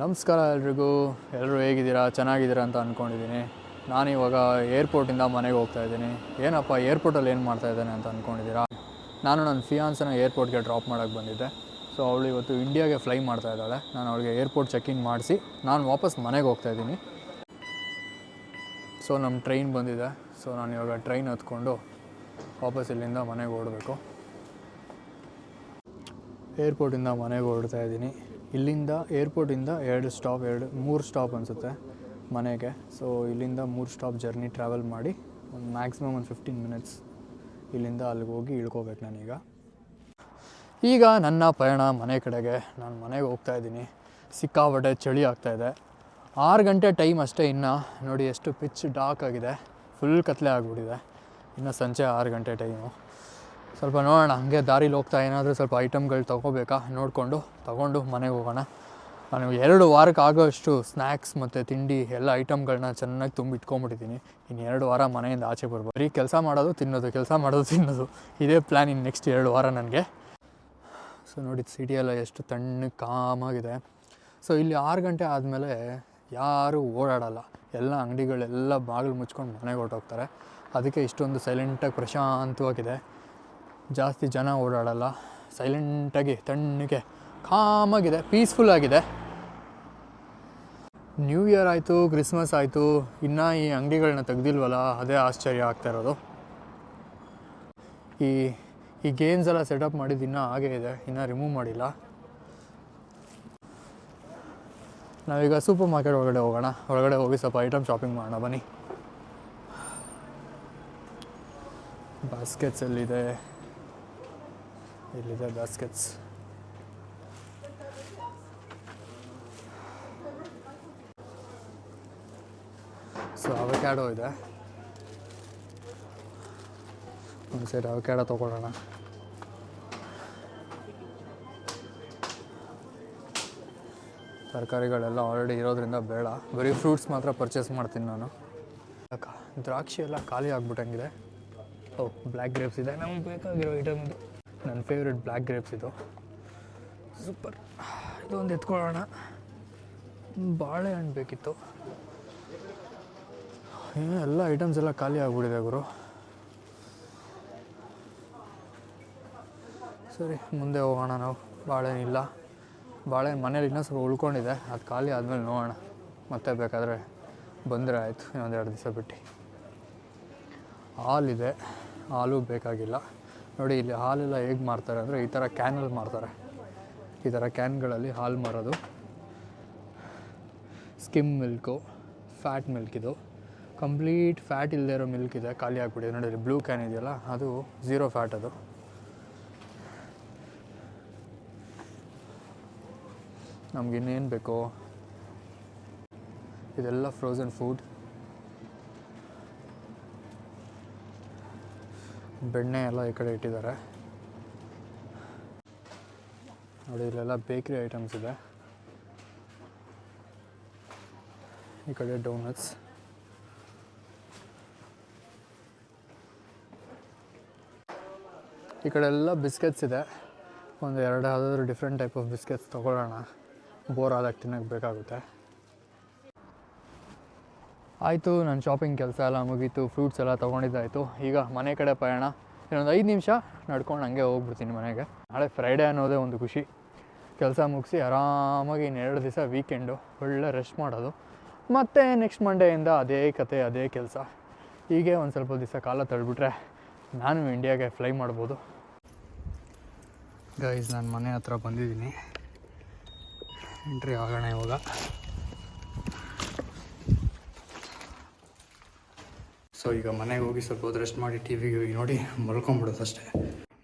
ನಮಸ್ಕಾರ ಎಲ್ರಿಗೂ. ಎಲ್ಲರೂ ಹೇಗಿದ್ದೀರಾ? ಚೆನ್ನಾಗಿದ್ದೀರಾ ಅಂತ ಅಂದ್ಕೊಂಡಿದ್ದೀನಿ ನಾನಿವಾಗ ಏರ್ಪೋರ್ಟಿಂದ ಮನೆಗೆ ಹೋಗ್ತಾ ಇದ್ದೀನಿ. ಏನಪ್ಪ ಏರ್ಪೋರ್ಟಲ್ಲಿ ಏನು ಮಾಡ್ತಾ ಇದ್ದಾನೆ ಅಂತ ಅಂದ್ಕೊಂಡಿದ್ದೀರಾ ನಾನು ನನ್ನ ಫಿಯಾನ್ಸನ್ನ ಏರ್ಪೋರ್ಟ್ಗೆ ಡ್ರಾಪ್ ಮಾಡೋಕ್ಕೆ ಬಂದಿದ್ದೆ. ಸೊ ಅವಳು ಇವತ್ತು ಇಂಡಿಯಾಗೆ ಫ್ಲೈ ಮಾಡ್ತಾ ಇದ್ದಾಳೆ. ನಾನು ಅವಳಿಗೆ ಏರ್ಪೋರ್ಟ್ ಚೆಕ್ ಇನ್ ಮಾಡಿಸಿ, ನಾನು ವಾಪಸ್ ಮನೆಗೆ ಹೋಗ್ತಾ ಇದ್ದೀನಿ. ಸೊ ನಮ್ಮ ಟ್ರೈನ್ ಬಂದಿದೆ. ಸೊ ನಾನು ಇವಾಗ ಟ್ರೈನ್ ಹತ್ಕೊಂಡು ವಾಪಸ್ ಇಲ್ಲಿಂದ ಮನೆಗೆ ಓಡಬೇಕು. ಏರ್ಪೋರ್ಟಿಂದ ಮನೆಗೆ ಓಡ್ತಾ ಇದ್ದೀನಿ. ಇಲ್ಲಿಂದ ಏರ್ಪೋರ್ಟಿಂದ ಎರಡು ಸ್ಟಾಪ್, ಎರಡು, ಮೂರು ಸ್ಟಾಪ್ ಅನಿಸುತ್ತೆ ಮನೆಗೆ. ಸೊ ಇಲ್ಲಿಂದ ಮೂರು ಸ್ಟಾಪ್ ಜರ್ನಿ ಟ್ರಾವೆಲ್ ಮಾಡಿ ಒಂದು ಮ್ಯಾಕ್ಸಿಮಮ್ ಒಂದು ಫಿಫ್ಟೀನ್ ಮಿನಿಟ್ಸ್ ಇಲ್ಲಿಂದ ಅಲ್ಲಿಗೆ ಹೋಗಿ ಇಳ್ಕೋಬೇಕು ನಾನೀಗ. ಈಗ ನನ್ನ ಪಯಣ ಮನೆ ಕಡೆಗೆ. ನಾನು ಮನೆಗೆ ಹೋಗ್ತಾ ಇದ್ದೀನಿ. ಸಿಕ್ಕಾಪಟ್ಟೆ ಚಳಿ ಆಗ್ತಾಯಿದೆ ಆರು ಗಂಟೆ ಟೈಮ್ ಅಷ್ಟೇ ಇನ್ನು. ನೋಡಿ, ಎಷ್ಟು ಪಿಚ್ ಡಾರ್ಕ್ ಆಗಿದೆ. ಫುಲ್ ಕತ್ಲೆ ಆಗಿಬಿಟ್ಟಿದೆ. ಇನ್ನು ಸಂಜೆ ಆರು ಗಂಟೆ ಟೈಮು ಸ್ವಲ್ಪ ನೋಡೋಣ, ಹಾಗೆ ದಾರಿಲಿ ಹೋಗ್ತಾ ಏನಾದರೂ ಸ್ವಲ್ಪ ಐಟಮ್ಗಳು ತೊಗೋಬೇಕಾ? ನೋಡಿಕೊಂಡು ತೊಗೊಂಡು ಮನೆಗೆ ಹೋಗೋಣ. ನಾನು ಎರಡು ವಾರಕ್ಕೆ ಆಗೋಷ್ಟು ಸ್ನ್ಯಾಕ್ಸ್ ಮತ್ತು ತಿಂಡಿ ಎಲ್ಲ ಐಟಮ್ಗಳನ್ನ ಚೆನ್ನಾಗಿ ತುಂಬಿಟ್ಕೊಂಬಿಟ್ಟಿದ್ದೀನಿ ಇನ್ನು ಎರಡು ವಾರ ಮನೆಯಿಂದ ಆಚೆ ಬರ್ಬೋದು. ಬರೀ ಕೆಲಸ ಮಾಡೋದು, ತಿನ್ನೋದು, ಕೆಲಸ ಮಾಡೋದು, ತಿನ್ನೋದು. ಇದೇ ಪ್ಲ್ಯಾನ್ ಇನ್ನು ನೆಕ್ಸ್ಟ್ ಎರಡು ವಾರ ನನಗೆ. ಸೊ ನೋಡಿ ಸಿಟಿ ಎಲ್ಲ ಎಷ್ಟು ತಣ್ಣಗೆ ಕಾಮಾಗಿದೆ ಸೊ ಇಲ್ಲಿ ಆರು ಗಂಟೆ ಆದಮೇಲೆ ಯಾರೂ ಓಡಾಡಲ್ಲ. ಎಲ್ಲ ಅಂಗಡಿಗಳೆಲ್ಲ ಬಾಗಿಲು ಮುಚ್ಕೊಂಡು ಮನೆಗೆ ಹೊರಟೋಗ್ತಾರೆ. ಅದಕ್ಕೆ ಇಷ್ಟೊಂದು ಸೈಲೆಂಟಾಗಿ ಪ್ರಶಾಂತವಾಗಿದೆ. ಜಾಸ್ತಿ ಜನ ಓಡಾಡಲ್ಲ. ಸೈಲೆಂಟಾಗಿ ತಣ್ಣಗೆ ಕಾಮಾಗಿದೆ ಪೀಸ್ಫುಲ್ ಆಗಿದೆ. ನ್ಯೂ ಇಯರ್ ಆಯಿತು ಕ್ರಿಸ್ಮಸ್ ಆಯಿತು, ಇನ್ನೂ ಈ ಅಂಗಡಿಗಳನ್ನ ತೆಗ್ದಿಲ್ವಲ್ಲ, ಅದೇ ಆಶ್ಚರ್ಯ ಆಗ್ತಾ ಇರೋದು. ಈ ಈ ಗೇಮ್ಸ್ ಎಲ್ಲ ಸೆಟಪ್ ಮಾಡಿದ್ದು ಇನ್ನೂ ಹಾಗೇ ಇದೆ, ಇನ್ನೂ ರಿಮೂವ್ ಮಾಡಿಲ್ಲ. ನಾವೀಗ ಸೂಪರ್ ಮಾರ್ಕೆಟ್ ಒಳಗಡೆ ಹೋಗೋಣ, ಒಳಗಡೆ ಹೋಗಿ ಸ್ವಲ್ಪ ಐಟಮ್ ಶಾಪಿಂಗ್ ಮಾಡೋಣ, ಬನ್ನಿ. ಬಾಸ್ಕೆಟ್ಸ್ ಎಲ್ಲಿದೆ? ಇಲ್ಲಿದೆ ಬ್ಯಾಸ್ಕೆಟ್ಸ್ ಸೊ ಅವಕ್ಯಾಡೋ ಇದೆ. ಒಂದು ಸೈಡ್ ಅವಕ್ಯಾಡೋ ತೊಗೊಳ್ಳೋಣ. ತರಕಾರಿಗಳೆಲ್ಲ ಆಲ್ರೆಡಿ ಇರೋದ್ರಿಂದ ಬೇಡ. ಬರೀ ಫ್ರೂಟ್ಸ್ ಮಾತ್ರ ಪರ್ಚೇಸ್ ಮಾಡ್ತೀನಿ ನಾನು. ದ್ರಾಕ್ಷಿ ಎಲ್ಲ ಖಾಲಿ ಆಗ್ಬಿಟ್ಟಂಗಿದೆ. ಓ ಬ್ಲ್ಯಾಕ್ ಗ್ರೇಪ್ಸ್ ಇದೆ. ನಮಗೆ ಬೇಕಾಗಿರೋ ಐಟಮ್ ಇದು. ನನ್ನ ಫೇವ್ರೆಟ್ ಬ್ಲ್ಯಾಕ್ ಗ್ರೇಪ್ಸ್ ಇದು. ಸೂಪರ್ ಇದೊಂದು ಎತ್ಕೊಳ್ಳೋಣ. ಬಾಳೆಹಣ್ಣು ಬೇಕಿತ್ತು. ಎಲ್ಲ ಐಟಮ್ಸ್ ಎಲ್ಲ ಖಾಲಿ ಆಗ್ಬಿಟ್ಟಿದೆ ಗುರು. ಸರಿ, ಮುಂದೆ ಹೋಗೋಣ ನಾವು. ಬಾಳೆಹಣ್ಣಿಲ್ಲ ಬಾಳೆಹಣ್ಣು ಮನೇಲಿ ಇನ್ನೂ ಸ್ವಲ್ಪ ಉಳ್ಕೊಂಡಿದೆ. ಅದು ಖಾಲಿ ಆದಮೇಲೆ ನೋಡೋಣ. ಮತ್ತೆ ಬೇಕಾದರೆ ಬಂದರೆ ಆಯಿತು. ಇನ್ನೊಂದು ಎರಡು ದಿವಸ ಬಿಟ್ಟು. ಹಾಲಿದೆ. ಹಾಲು ಬೇಕಾಗಿಲ್ಲ. ನೋಡಿ, ಇಲ್ಲಿ ಹಾಲೆಲ್ಲ ಹೇಗೆ ಮಾರ್ತಾರೆ ಅಂದರೆ ಈ ಥರ ಕ್ಯಾನಲ್ಲಿ ಮಾರ್ತಾರೆ. ಈ ಥರ ಕ್ಯಾನ್ಗಳಲ್ಲಿ ಹಾಲು ಮಾರೋದು. ಸ್ಕಿಮ್ ಮಿಲ್ಕು ಫ್ಯಾಟ್ ಮಿಲ್ಕ್ ಇದು. ಕಂಪ್ಲೀಟ್ ಫ್ಯಾಟ್ ಇಲ್ಲದೆ ಇರೋ ಮಿಲ್ಕ್ ಇದೆ, ಖಾಲಿ ಆಗಿಬಿಟ್ಟಿದೆ. ನೋಡಿ, ಇಲ್ಲಿ ಬ್ಲೂ ಕ್ಯಾನ್ ಇದೆಯಲ್ಲ, ಅದು ಝೀರೋ ಫ್ಯಾಟ್ ಅದು. ನಮ್ಗೆ ಇನ್ನೇನು ಬೇಕು? ಇದೆಲ್ಲ ಫ್ರೋಝನ್ ಫುಡ್ ಬೆಣ್ಣೆ ಎಲ್ಲ ಈ ಕಡೆ ಇಟ್ಟಿದ್ದಾರೆ. ನೋಡಿ, ಇಲ್ಲೆಲ್ಲ ಬೇಕ್ರಿ ಐಟಮ್ಸ್ ಇದೆ. ಈ ಕಡೆ ಡೋನಟ್ಸ್. ಈ ಕಡೆ ಎಲ್ಲ ಬಿಸ್ಕೆಟ್ಸ್ ಇದೆ. ಒಂದು ಎರಡು ಯಾವುದಾದ್ರೂ ಡಿಫ್ರೆಂಟ್ ಟೈಪ್ ಆಫ್ ಬಿಸ್ಕೆಟ್ಸ್ ತೊಗೊಳ್ಳೋಣ. ಬೋರ್ ಆದಾಗ ತಿನ್ನೋಕ್ಕೆ ಬೇಕಾಗುತ್ತೆ. ಆಯಿತು ನನ್ನ ಶಾಪಿಂಗ್ ಕೆಲಸ ಎಲ್ಲ ಮುಗೀತು ಫ್ರೂಟ್ಸ್ ಎಲ್ಲ ತೊಗೊಂಡಿದ್ದಾಯಿತು. ಈಗ ಮನೆ ಕಡೆ ಪಯಣ. ಇನ್ನೊಂದು ಐದು ನಿಮಿಷ ನಡ್ಕೊಂಡು ಹಂಗೆ ಹೋಗ್ಬಿಡ್ತೀನಿ ಮನೆಗೆ. ನಾಳೆ ಫ್ರೈಡೇ ಅನ್ನೋದೇ ಒಂದು ಖುಷಿ. ಕೆಲಸ ಮುಗಿಸಿ ಆರಾಮಾಗಿ ಇನ್ನೆರಡು ದಿವಸ ವೀಕೆಂಡು ಒಳ್ಳೆ ರೆಸ್ಟ್ ಮಾಡೋದು. ಮತ್ತು ನೆಕ್ಸ್ಟ್ ಮಂಡೆಯಿಂದ ಅದೇ ಕತೆ, ಅದೇ ಕೆಲಸ. ಹೀಗೆ ಒಂದು ಸ್ವಲ್ಪ ದಿವಸ ಕಾಲ ತಳ್ಬಿಟ್ರೆ ನಾನು ಇಂಡಿಯಾಗೆ ಫ್ಲೈ ಮಾಡ್ಬೋದು. ಗೈಸ್ ನಾನು ಮನೆ ಹತ್ರ ಬಂದಿದ್ದೀನಿ. ಎಂಟ್ರಿ ಆಗೋಣ ಇವಾಗ. ಸೊ ಈಗ ಮನೆಗೆ ಹೋಗಿ ಸ್ವಲ್ಪ ರೆಸ್ಟ್ ಮಾಡಿ ಟಿ ವಿಗೆ ಹೋಗಿ ನೋಡಿ, ಮಲ್ಕೊಂಬಿಡೋದು ಅಷ್ಟೇ.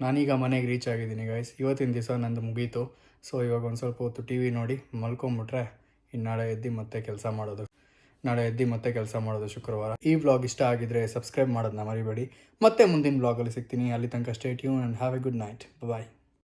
ನಾನೀಗ ಮನೆಗೆ ರೀಚ್ ಆಗಿದ್ದೀನಿ ಗಾಯ್ಸ್ ಇವತ್ತಿನ ದಿವಸ ನಂದು ಮುಗೀತು. ಸೊ ಇವಾಗ ಒಂದು ಸ್ವಲ್ಪ ಹೊತ್ತು ಟಿ ವಿ ನೋಡಿ, ಮಲ್ಕೊಂಬಿಟ್ರೆ ಇನ್ನು ನಾಳೆ ಎದ್ದು ಮತ್ತೆ ಕೆಲಸ ಮಾಡೋದು. ನಾಳೆ ಎದ್ದು ಮತ್ತೆ ಕೆಲಸ ಮಾಡೋದು ಶುಕ್ರವಾರ. ಈ ವ್ಲಾಗ್ ಇಷ್ಟ ಆಗಿದ್ರೆ ಸಬ್ಸ್ಕ್ರೈಬ್ ಮಾಡೋದನ್ನ ಮರಿಬೇಡಿ. ಮತ್ತೆ ಮುಂದಿನ ವ್ಲಾಗಲ್ಲಿ ಸಿಗ್ತೀನಿ. ಅಲ್ಲಿ ತನಕ stay tune and have a good night bye